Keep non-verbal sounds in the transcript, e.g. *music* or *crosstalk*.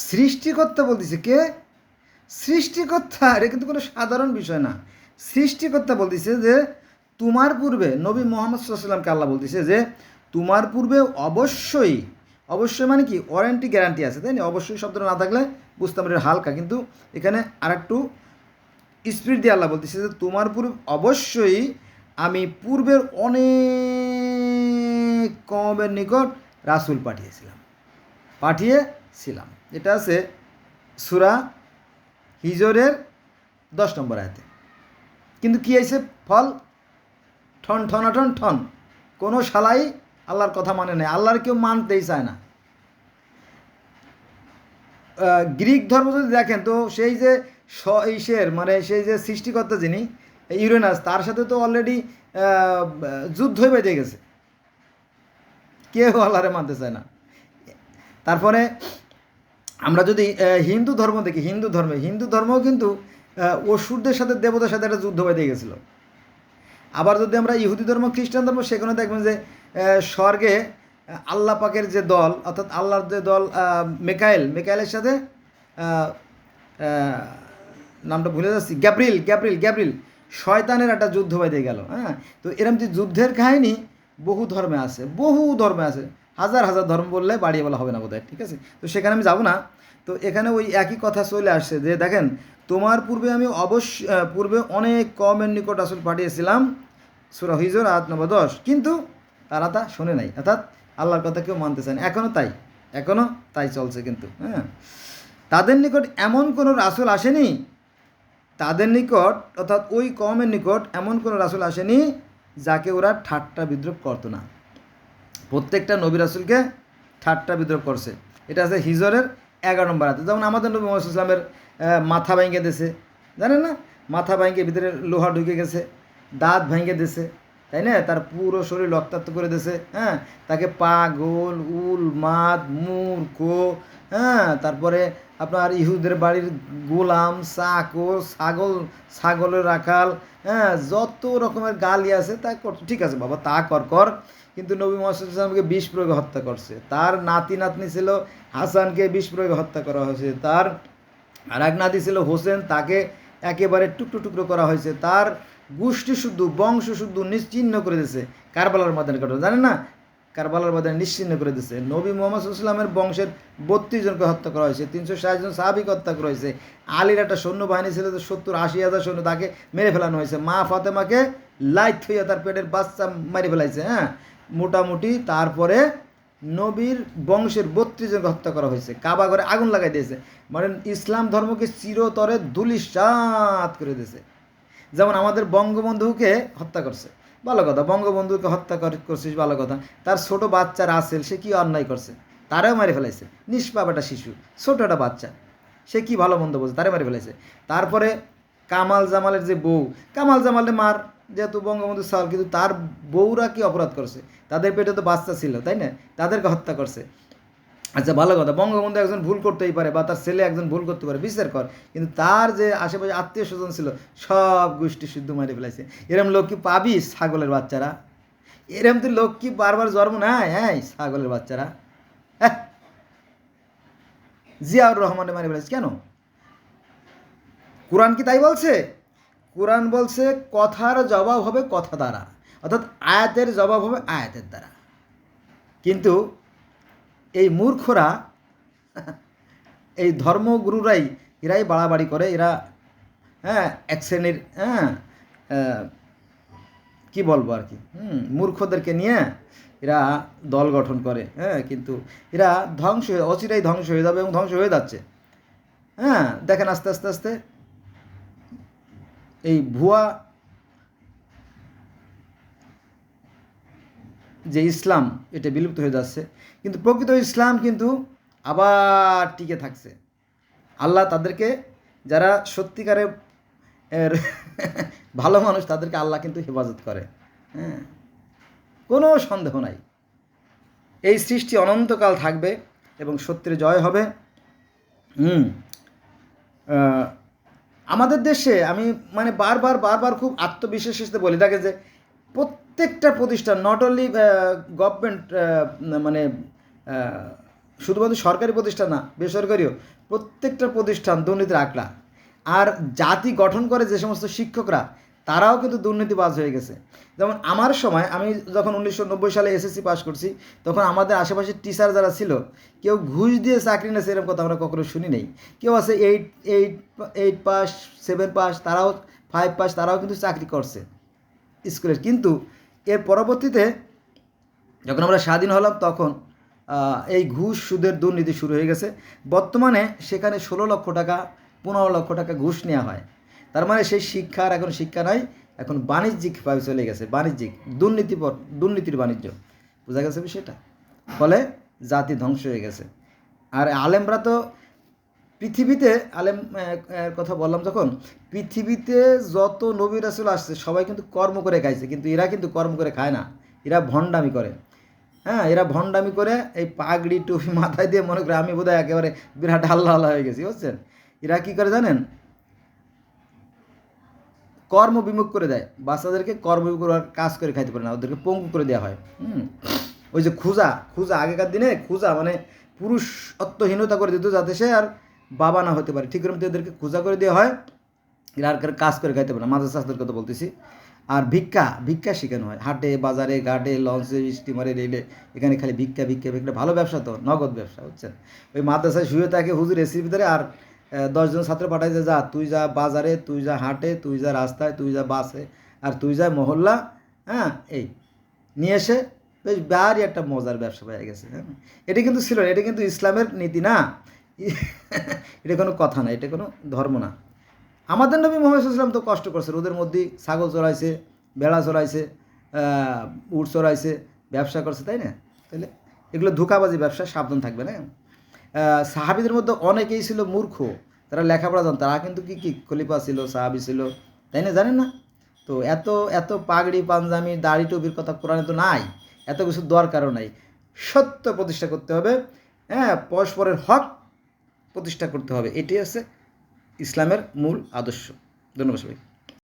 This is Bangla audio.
সৃষ্টিকর্তা বলতেছে কে? সৃষ্টিকর্তা এটা কিন্তু কোনো সাধারণ বিষয় না। সৃষ্টিকর্তা বলতেছে যে, তোমার পূর্বে নবী মোহাম্মদ সাল্লামকে আল্লাহ বলতেছে যে, তোমার পূর্বে অবশ্যই অবশ্যই মানে কি ওয়ারেন্টি গ্যারান্টি আছে, তাই না? অবশ্যই শব্দটা না থাকলে বুঝতাম এটা হালকা। কিন্তু এখানে আর একটু স্পিড দিয়ে আল্লাহ বলতেছে যে, তোমার পূর্বে, অবশ্যই আমি পূর্বের অনেক কমের নিকট রাসূল পাঠিয়েছিলাম। পাঠিয়েছিলাম এটা আছে সুরা হিজরের দশ নম্বর আয়াতে। কিন্তু কী হয়েছে ফল? ঠন ঠনাঠন ঠন কোনো শালাই আল্লাহর কথা মানে নেই। আল্লাহর কেউ মানতেই চায় না। গ্রিক ধর্ম যদি দেখেন, তো সেই যে স, ইসের মানে সেই যে সৃষ্টিকর্তা যিনি ইউরেনাস, তার সাথে তো অলরেডি যুদ্ধই বেঁধে গেছে। কেউ আল্লাহরে মানতে চায় না। তারপরে আমরা যদি হিন্দু ধর্ম দেখি হিন্দু ধর্মে হিন্দু ধর্মও কিন্তু অসুরদের সাথে দেবতার সাথে একটা যুদ্ধ বেঁধে গেছিল। আবার যদি আমরা ইহুদি ধর্ম খ্রিস্টান ধর্ম সেখানে দেখবেন যে স্বর্গে আল্লাহ পাকের যে দল অর্থাৎ আল্লাহর যে দল আহ, মেকায়েল মেকায়েলের সাথে নামটা ভুলে যাচ্ছি গ্যাব্রিল গ্যাব্রিল গ্যাব্রিল শয়তানের একটা যুদ্ধ বেঁধে গেল হ্যাঁ? তো এরকম যে যুদ্ধের কাহিনী বহু ধর্মে আছে বহু ধর্মে আছে। হাজার হাজার ধর্ম বললে বাড়িয়ে বলা হবে না বোধহয়, ঠিক আছে? তো সেখানে আমি যাব না। তো এখানে ওই একই কথা চলে আসছে যে, দেখেন, তোমার পূর্বে আমি অবশ্য পূর্বে অনেক কমের নিকট আসল পাঠিয়েছিলাম, সুরা হিজর নম্বর দশ। কিন্তু তারা তা শোনে নাই। অর্থাৎ আল্লাহর কথা কেউ মানতে চায় না। এখনও তাই। এখনও তাই চলছে কিন্তু হ্যাঁ? তাদের নিকট এমন কোনো রাসুল আসেনি, তাদের নিকট, অর্থাৎ ওই কমের নিকট এমন কোনো রাসুল আসেনি, যাকে ওরা ঠাট্টা বিদ্রোপ করতো না। প্রত্যেকটা নবী রাসুলকে ঠাট্টা বিদ্রোপ করছে। এটা আছে হিজরের এগারো নম্বর হাতে যেমন আমাদের নবী মোহাম্মদ ইসলামের মাথা ভেঙে দিয়েছে। জানেন না? মাথা ভেঙে ভিতরে লোহা ঢুকে গেছে, দাঁত ভেঙে দিয়েছে, তাই না? তার পুরো শরীর রক্তাক্ত করে দিয়েছে হ্যাঁ? তাকে পাগল, উল, মাদ, মূর্খ হ্যাঁ? তারপরে আপনার ইহুদের বাড়ির গোলাম, চাকর, ছাগল, ছাগলের রাখাল হ্যাঁ? যত রকমের গালি আছে, তা কর, ঠিক আছে বাবা, তা কর কর। কিন্তু নবী মোহাম্মদ ইসলামকে বিষ প্রয়োগে হত্যা করছে। তার নাতি নাতনি ছিল হাসানকে বিষ প্রয়োগে হত্যা করা হয়েছে। তার আর এক নাতি ছিল হোসেন, তাকে একেবারে টুকরো টুকরো করা হয়েছে। তার গোষ্ঠী শুদ্ধ বংশ শুদ্ধ নিশ্চিহ্ন করে দিয়েছে। কারবালার মাদানের ঘটনা। জানেন না? কারবালার মাদানে নিশ্চিহ্ন করে দিয়েছে। নবী মোহাম্মদ ইসলামের বংশের বত্রিশ জনকে হত্যা করা হয়েছে। তিনশো ষাট জন সাহাবিক হত্যা করা হয়েছে। আলীর একটা সৈন্যবাহিনী ছিল সত্তর আশি হাজার সৈন্য তাকে মেরে ফেলানো হয়েছে। মা ফাতেমাকে লাইট হইয়া তার পেটের বাচ্চা মেরে ফেলাইছে হ্যাঁ? মোটামুটি তারপরে নবীর বংশের বত্রিশ জনকে হত্যা করা হয়েছে। কাবা ঘরে আগুন লাগাই দিয়েছে। মানে ইসলাম ধর্মকে চিরতরে ধুলিসাত করে দিয়েছে। যেমন আমাদের বঙ্গবন্ধুকে হত্যা করছে। ভালো কথা, বঙ্গবন্ধুকে হত্যা কর- করছিস, ভালো কথা। তার ছোট বাচ্চা রাসেল সে কি অন্যায় করছে? তারাও মারি ফেলাইছে। নিষ্পাপ একটা শিশু, ছোট একটা বাচ্চা। সে কি ভালো মন্দ বলছে? তারে মারি ফেলাইছে। তারপরে কামাল জামালের যে বউ, কামাল জামালের মার যেহেতু বঙ্গবন্ধু সাল কিন্তু তার বউরা কি অপরাধ করছে? তাদের পেটে তো বাচ্চা ছিল, তাই না? তাদেরকে হত্যা করছে। আচ্ছা ভালো কথা। বঙ্গবন্ধু একজন ভুল করতেই পারে বা তার ছেলে একজন ভুল করতে পারে, বিচার কর। কিন্তু তার যে আশেপাশে আত্মীয় স্বজন ছিল, সব গোষ্ঠী শুদ্ধ মারি ফেলাইছে। এরম লোক কি পাবি ছাগলের বাচ্চারা? এরম তো লোক কি বারবার জন্ম নেয়? হ্যাঁ ছাগলের বাচ্চারা। হ্যাঁ। জিয়াউর রহমানের মারি ফেলাইছে কেন? কোরআন কি তাই বলছে? কোরআন বলছে, কথার জবাব হবে কথা দ্বারা। অর্থাৎ আয়াতের জবাব হবে আয়াতের দ্বারা। কিন্তু এই মূর্খরা, এই ধর্মগুরুরাই, এরাই বাড়াবাড়ি করে, এরা হ্যাঁ এক শ্রেণির হ্যাঁ কী বলব আর কি, হুম, মূর্খদেরকে নিয়ে এরা দল গঠন করে হ্যাঁ কিন্তু এরা ধ্বংস হয়ে, অচিরাই ধ্বংস হয়ে যাবে এবং ধ্বংস হয়ে যাচ্ছে। হ্যাঁ দেখেন আস্তে আস্তে আস্তে এই ভুয়া যে ইসলাম, এটা বিলুপ্ত হয়ে যাচ্ছে। কিন্তু প্রকৃত ইসলাম কিন্তু আবার টিকে থাকছে। আল্লাহ তাদেরকে, যারা সত্যিকারের এর *laughs* ভালো মানুষ, তাদেরকে আল্লাহ কিন্তু হেফাজত করে। হ্যাঁ? কোনো সন্দেহ নাই। এই সৃষ্টি অনন্তকাল থাকবে এবং সত্যের জয় হবে। হুম। আমাদের দেশে আমি মানে বারবার বারবার খুব আত্মবিশ্বাস হিসেবে বলি থাকে যে প্রত্যেকটা প্রতিষ্ঠান নট অনলি গভর্নমেন্ট মানে শুধুমাত্র সরকারি প্রতিষ্ঠান না, বেসরকারিও, প্রত্যেকটা প্রতিষ্ঠান দুর্নীতির আঁকড়া আর জাতি গঠন করে যে সমস্ত শিক্ষকরা তারাও কিন্তু দুর্নীতিবাজ হয়ে গেছে। যেমন আমার সময় আমি যখন উনিশশো নব্বই সালে এসএসসি পাস করছি, তখন আমাদের আশেপাশে টিচার যারা ছিল, কেউ ঘুষ দিয়ে চাকরি নেছে এরকম কথা আমরা কখনো শুনি নেই। কেউ আছে eight eight eight pass seven pass তারাও ফাইভ পাস তারাও কিন্তু চাকরি করছে স্কুলের কিন্তু এর পরবর্তীতে যখন আমরা স্বাধীন হলাম, তখন এই ঘুষ সুদের দুর্নীতি শুরু হয়ে গেছে। বর্তমানে সেখানে ষোলো লক্ষ টাকা, পনেরো লক্ষ টাকা ঘুষ নেওয়া হয়। তার মানে সেই শিক্ষার এখন শিক্ষা নাই, এখন বাণিজ্যিকভাবে চলে গেছে, বাণিজ্যিক, দুর্নীতিপর, দুর্নীতির বাণিজ্য। বোঝা গেছে বিষয়টা? ফলে জাতি ধ্বংস হয়ে গেছে। আর আলেমরা তো পৃথিবীতে, আলেম কথা বললাম যখন, পৃথিবীতে যত নবী রাসুল আসছে, সবাই কিন্তু কর্ম করে খাইছে, কিন্তু এরা কিন্তু কর্ম করে খায় না। এরা ভণ্ডামি করে। হ্যাঁ এরা ভণ্ডামি করে এই পাগড়ি টুপি মাথায় দিয়ে, মনে করে আমি বোধহয় একেবারে বিরাট আল্লাহ হয়ে গেছি, বুঝছেন? এরা কী করে জানেন? কর্ম বিমুখ করে দেয়। বাচ্চাদেরকে কর্ম কাজ করে খাইতে পারে না, ওদেরকে পঙ্গু করে দেওয়া হয়। হুম? ওই যে খুজা খুজা আগেকার দিনে খুজা মানে পুরুষ অত্মহীনতা করে দিত যাতে সে আর বাবা না হতে পারে। ঠিক এরকম এদেরকে খুজা করে দেওয়া হয়। আর কারও কাজ করে খাইতে পারে না। মাদ্রাসা শাস্ত্রের কথা বলতেছি। আর ভিক্ষা ভিক্ষা শেখানো হয়। হাটে, বাজারে, ঘাটে, লঞ্চে স্টিমারে রেলে, এখানে খালি ভিক্ষা ভিক্ষা ভিক্ষা। ভালো ব্যবসা তো, নগদ ব্যবসা, বুঝছেন? ওই মাদ্রাসায় শুয়ে থাকে হুজুর, এসির ভিতরে আর দশজন ছাত্র পাঠাইছে যা তুই যা বাজারে তুই যা হাটে তুই যা রাস্তায় তুই যা বাসে আর তুই যা মহল্লা হ্যাঁ এই। নিয়ে এসে বেশ বারই একটা মজার ব্যবসা পেয়ে গেছে হ্যাঁ। এটা কিন্তু ছিল না এটা কিন্তু ইসলামের নীতি না। *laughs* এটা কোনো কথা না এটা কোনো ধর্ম না। আমাদের নবী মোহাম্মদ ইসলাম তো কষ্ট করছে রোদের মধ্যে ছাগল চড়াইছে বেড়া চড়াইছে উট চড়াইছে ব্যবসা করছে তাই না? তাহলে এগুলো ধোকাবাজি ব্যবসা সাবধান থাকবে না আহ, সাহাবিদের মধ্যে অনেকেই ছিল মূর্খ। তারা লেখাপড়া জান তারা কিন্তু কি কি খলিফা ছিল, সাহাবি ছিল, তাই না? জানেন না? তো এত এত পাগড়ি, পাঞ্জামি, দাড়ি, টুপির কথা কোরআনে তো নাই, এত কিছু দরকারও নাই। সত্য প্রতিষ্ঠা করতে হবে হ্যাঁ পরস্পরের হক প্রতিষ্ঠা করতে হবে। এটি হচ্ছে ইসলামের মূল আদর্শ। ধন্যবাদ সবাই